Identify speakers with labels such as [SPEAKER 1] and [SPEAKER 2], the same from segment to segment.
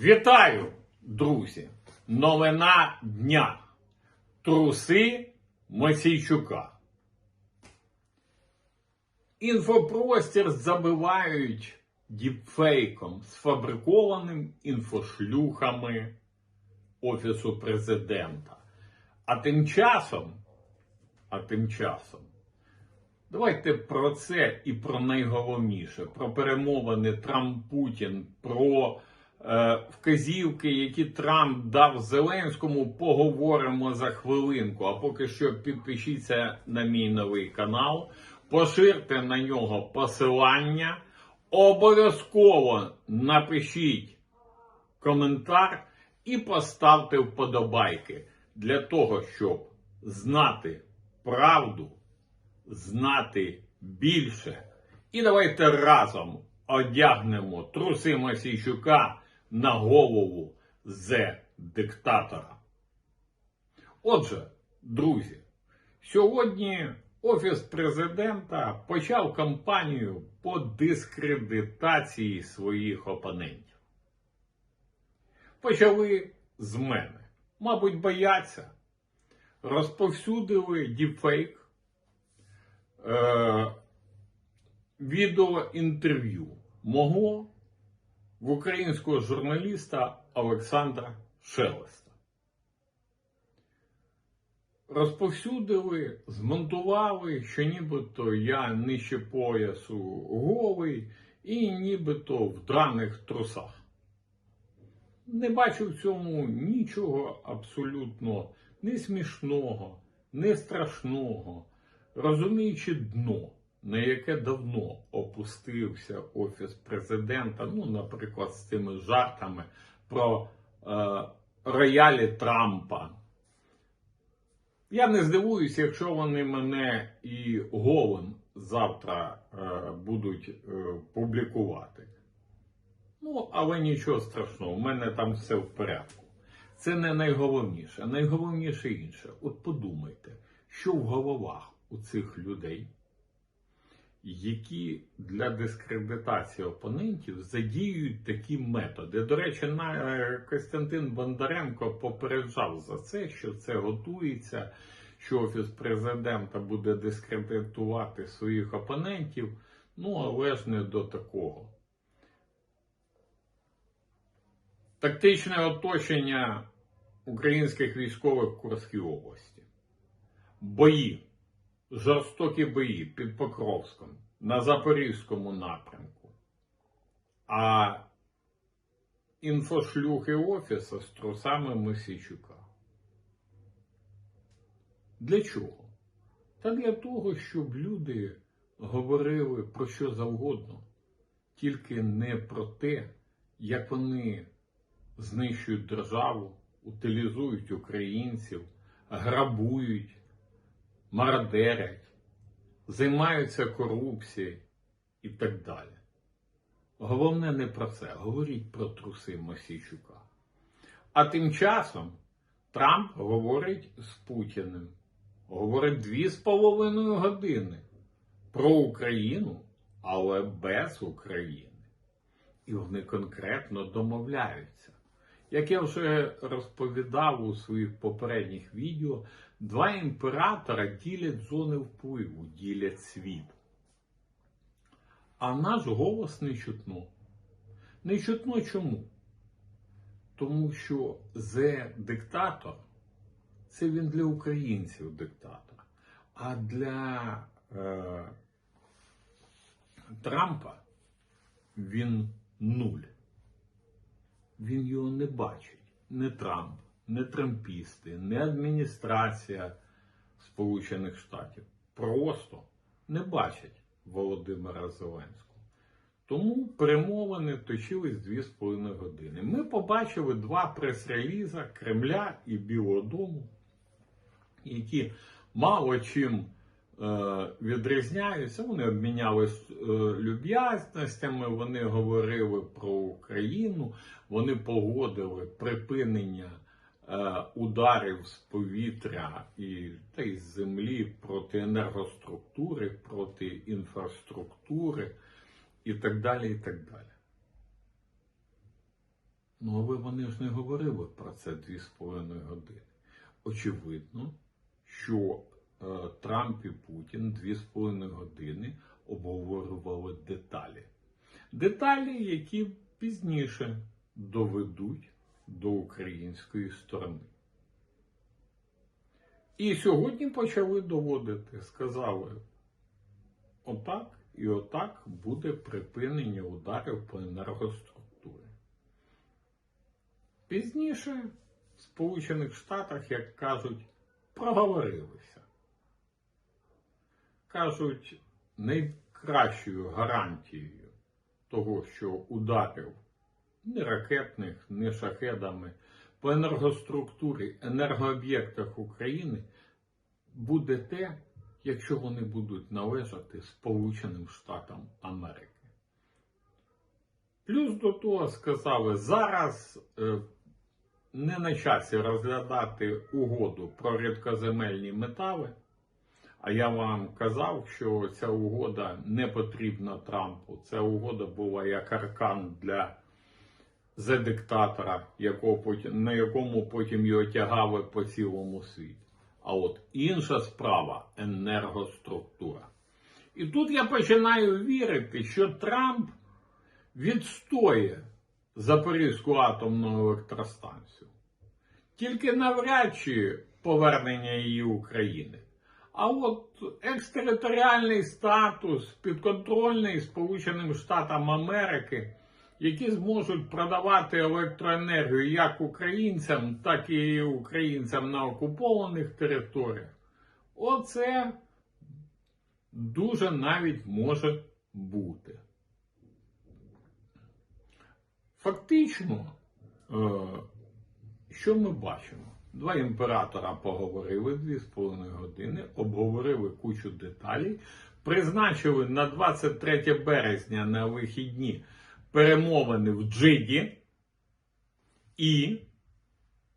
[SPEAKER 1] Вітаю, друзі! Новина дня. Труси Мосійчука. Інфопростір забивають діпфейком, сфабрикованим інфошлюхами Офісу президента. А тим часом, а тим часом, давайте про це і про найголовніше: про перемовини Трамп-Путін, про е, вказівки, які Трамп дав Зеленському, поговоримо за хвилинку. А поки що підпишіться на мій новий канал, поширте на нього посилання. Обов'язково напишіть коментар і поставте вподобайки для того, щоб знати правду, знати більше. І давайте разом одягнемо труси Масійчука на голову зе диктатора. Отже, друзі, сьогодні Офіс президента почав кампанію по дискредитації своїх опонентів. Почали з мене. Мабуть, бояться. Розповсюдили діпфейк е, відеоінтерв'ю мого в українського журналіста Олександра Шелеста. Розповсюдили, змонтували, що нібито я нижче поясу голий і нібито в драних трусах. Не бачу в цьому нічого абсолютно не смішного, не страшного, розуміючи дно, на яке давно опустився офіс президента, ну, наприклад, з цими жартами про е, роялі Трампа. Я не здивуюся, якщо вони мене і голим завтра е, будуть е, публікувати. Ну, але нічого страшного, у мене там все в порядку. Це не найголовніше. Найголовніше інше. От подумайте, що в головах у цих людей, які для дискредитації опонентів задіюють такі методи. До речі, е, Костянтин Бондаренко попереджав за це, що це готується, що офіс президента буде дискредитувати своїх опонентів. Ну, але ж не до такого. Тактичне оточення українських військових в Курській області. Бої, жорстокі бої під Покровськом, на Запорізькому напрямку. А інфошлюхи офіса з трусами Мосійчука. Для чого? Та для того, щоб люди говорили про що завгодно, тільки не про те, як вони знищують державу, утилізують українців, грабують, мародерять, займаються корупцією і так далі. Головне не про це. Говоріть про труси Мосійчука. А тим часом Трамп говорить з Путіним, говорить дві з половиною години про Україну, але без України. І вони конкретно домовляються. Як я вже розповідав у своїх попередніх відео, два імператора ділять зони впливу, ділять світ. А наш голос не чутно. Не чутно чому? Тому що зе диктатор це він для українців диктатор. А для е, Трампа він нуль. Він його не бачить. Не Трамп, не трампісти, не адміністрація Сполучених Штатів. Просто не бачать Володимира Зеленського. Тому перемовини точились дві з половиною години. Ми побачили два прес-реліза Кремля і Білого Дому, які мало чим е, відрізняються. Вони обмінялись е, люб'язностями, вони говорили про Україну, вони погодили припинення ударів з повітря і та й з землі проти енергоструктури, проти інфраструктури і так далі. і так далі. Ну, але вони ж не говорили про це дві з половиною години. Очевидно, що е, Трамп і Путін дві з половиною години обговорювали деталі. Деталі, які пізніше доведуть до української сторони. І сьогодні почали доводити, сказали, отак і отак буде припинення ударів по енергоструктурі. Пізніше в Сполучених Штатах, як кажуть, проговорилися. Кажуть, найкращою гарантією того, що ударів не ракетних, не шахедами по енергоструктурі, енергооб'єктах України буде те, якщо вони будуть належати Сполученим Штатам Америки. Плюс до того сказали, зараз е, не на часі розглядати угоду про рідкоземельні метали. А я вам казав, що ця угода не потрібна Трампу. Ця угода була як аркан для за диктатора, якого потім, на якому потім його тягали по цілому світі. А от інша справа енергоструктура. І тут я починаю вірити, що Трамп відстоє Запорізьку атомну електростанцію. Тільки навряд чи повернення її України. А от екстериторіальний статус підконтрольний Сполученим Штатам Америки, які зможуть продавати електроенергію як українцям, так і українцям на окупованих територіях. Оце дуже навіть може бути. Фактично, е, що ми бачимо? Два імператора поговорили дві з половиною години, обговорили кучу деталей, призначили на 23 березня на вихідні перемовини в Джиді і,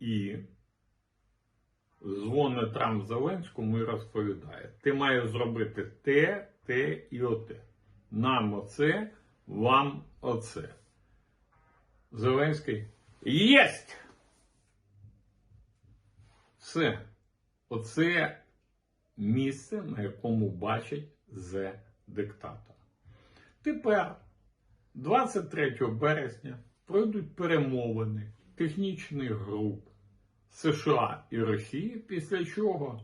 [SPEAKER 1] і дзвонить Трамп Зеленському і розповідає: ти маєш зробити те, те і оте. Нам оце, вам оце. Зеленський єсть! Все. Оце місце, на якому бачать зе диктатора. Тепер, 23 березня, пройдуть перемовини технічних груп США і Росії, після чого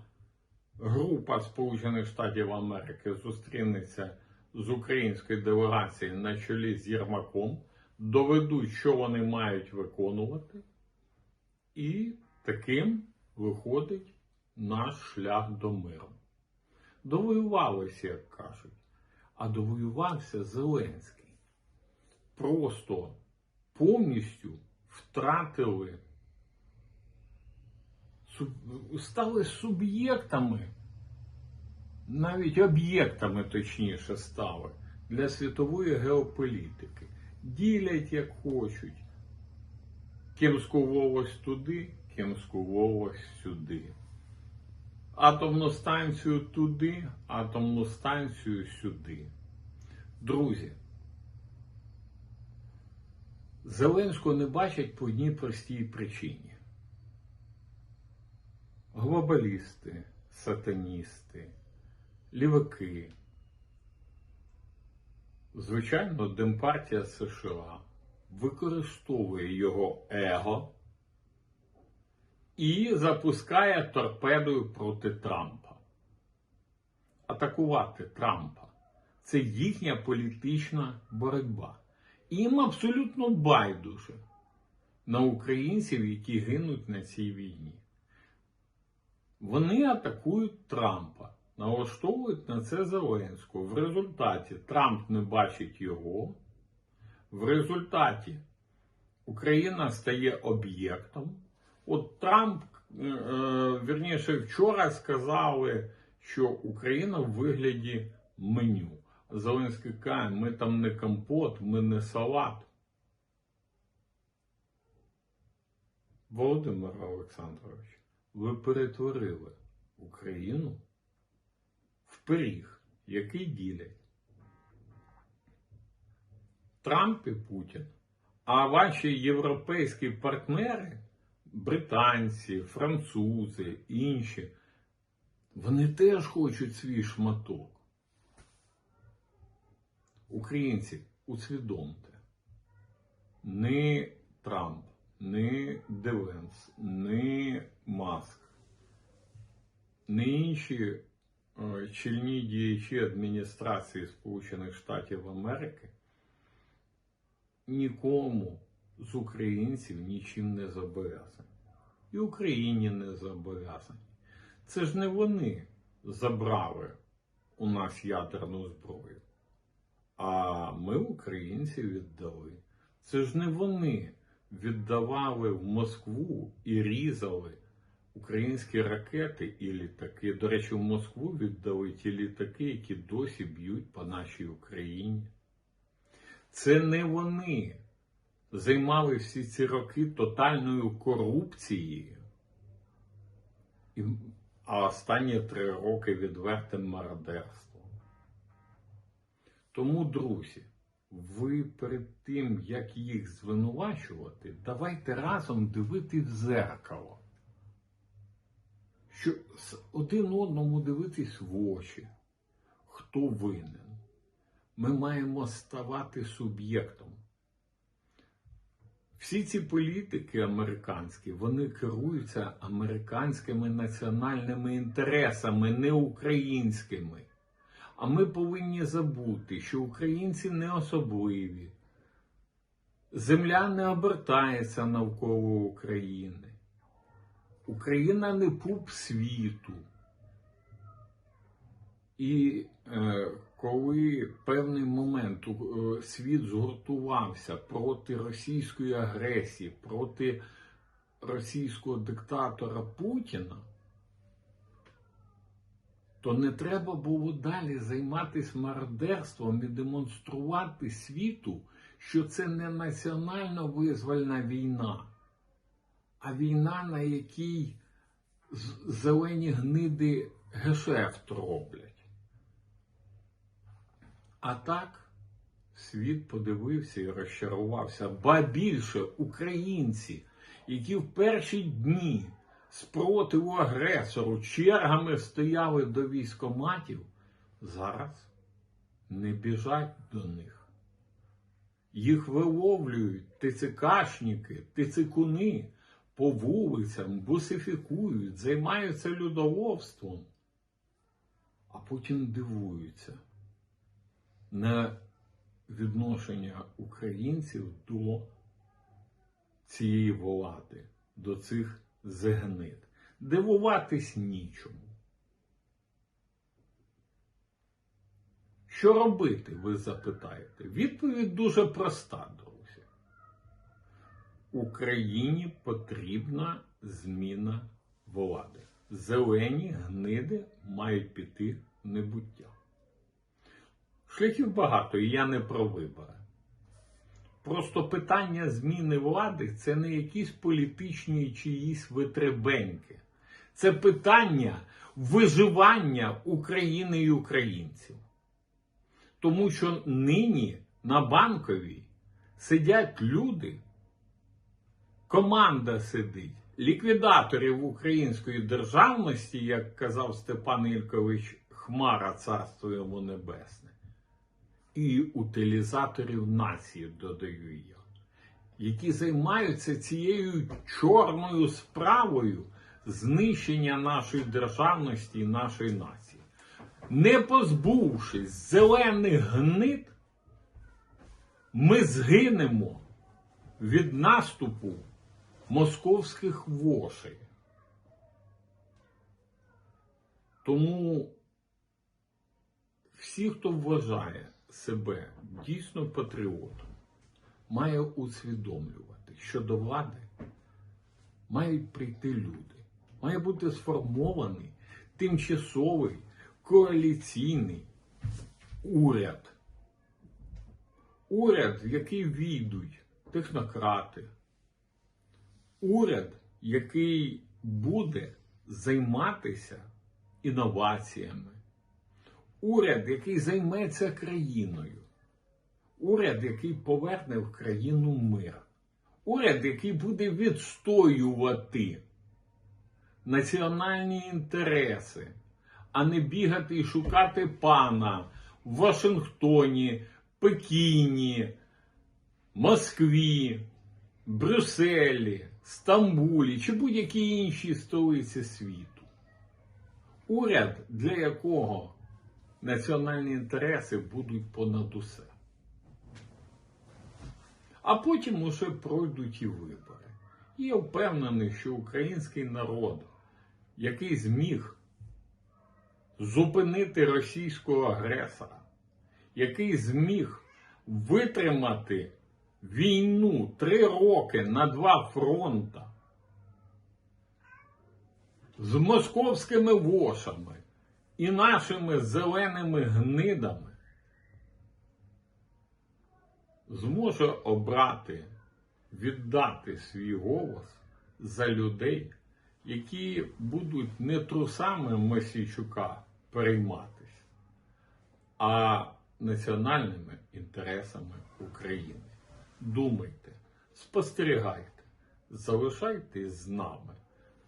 [SPEAKER 1] група Сполучених Штатів Америки зустрінеться з українською делегацією на чолі з Єрмаком, доведуть, що вони мають виконувати, і таким виходить наш шлях до миру. Довоювалися, як кажуть, а довоювався Зеленський. Просто повністю втратили, стали суб'єктами, навіть об'єктами, точніше, стали для світової геополітики. Ділять як хочуть. Кимську волость туди, Кимську волость сюди. Атомну станцію туди, атомну станцію сюди. Друзі, Зеленського не бачать по одній простій причині. Глобалісти, сатаністи, ліваки. Звичайно, Демпартія США використовує його его і запускає торпедою проти Трампа. Атакувати Трампа це їхня політична боротьба. Їм абсолютно байдуже на українців, які гинуть на цій війні. Вони атакують Трампа, налаштовують на це Зеленського. В результаті Трамп не бачить його. В результаті Україна стає об'єктом. От Трамп, е, е, вірніше, вчора сказали, що Україна в вигляді меню. Зеленський каже, ми там не компот, ми не салат. Володимир Олександрович, ви перетворили Україну в пиріг, який ділять Трамп і Путін А ваші європейські партнери, британці, французи, інші, вони теж хочуть свій шматок. Українці, усвідомте, не Трамп, не Девенс, не Маск, не інші е, чільні діячі адміністрації Сполучених Штатів Америки нікому з українців нічим не зобов'язані. І Україні не зобов'язані. Це ж не вони забрали у нас ядерну зброю. А ми, українці, віддали. Це ж не вони віддавали в Москву і різали українські ракети і літаки. До речі, в Москву віддали ті літаки, які досі б'ють по нашій Україні. Це не вони займали всі ці роки тотальною корупцією, а останні три роки відвертим мародерством. Тому, друзі, ви перед тим, як їх звинувачувати, давайте разом дивити в зеркало. Що один одному дивитись в очі, хто винен. Ми маємо ставати суб'єктом. Всі ці політики американські, вони керуються американськими національними інтересами, не українськими. А ми повинні забути, що українці не особливі. Земля не обертається навколо України. Україна не пуп світу. І е, коли певний момент е, світ згуртувався проти російської агресії, проти російського диктатора Путіна, то не треба було далі займатися мародерством і демонструвати світу, що це не національно визвольна війна, а війна, на якій зелені гниди гешефт роблять. А так світ подивився і розчарувався. Ба більше українці, які в перші дні спротиву агресору чергами стояли до військоматів, зараз не біжать до них. Їх виловлюють ТЦКшники, ТЦКуни по вулицям, бусифікують, займаються людоловством, а потім дивуються на відношення українців до цієї влади, до цих згнит. Дивуватись нічому. Що робити, ви запитаєте? Відповідь дуже проста, друзі. Україні потрібна зміна влади. Зелені гниди мають піти в небуття. Шляхів багато, і я не про вибори. Просто питання зміни влади це не якісь політичні чиїсь витребеньки. Це питання виживання України і українців. Тому що нині на банковій сидять люди, команда сидить, ліквідаторів української державності, як казав Степан Ількович Хмара, царство йому небесне і утилізаторів нації, додаю я, які займаються цією чорною справою знищення нашої державності і нашої нації. Не позбувшись зелених гнид, ми згинемо від наступу московських вошей. Тому всі, хто вважає себе дійсно патріотом, має усвідомлювати, що до влади мають прийти люди, має бути сформований тимчасовий коаліційний уряд. Уряд, в який війдуть технократи, уряд, який буде займатися інноваціями уряд, який займеться країною, уряд, який поверне в країну мир, уряд, який буде відстоювати національні інтереси, а не бігати і шукати пана в Вашингтоні, Пекіні, Москві, Брюсселі, Стамбулі чи будь-якій іншій столиці світу. Уряд, для якого національні інтереси будуть понад усе. А потім уже пройдуть і вибори. І я впевнений, що український народ, який зміг зупинити російського агресора, який зміг витримати війну три роки на два фронта з московськими вошами і нашими зеленими гнидами, зможе обрати, віддати свій голос за людей, які будуть не трусами Мосійчука перейматися, а національними інтересами України. Думайте, спостерігайте, залишайтесь з нами.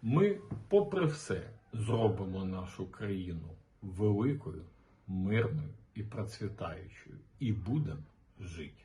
[SPEAKER 1] Ми, попри все, зробимо нашу країну великою, мирною і процвітаючою, і будемо жити.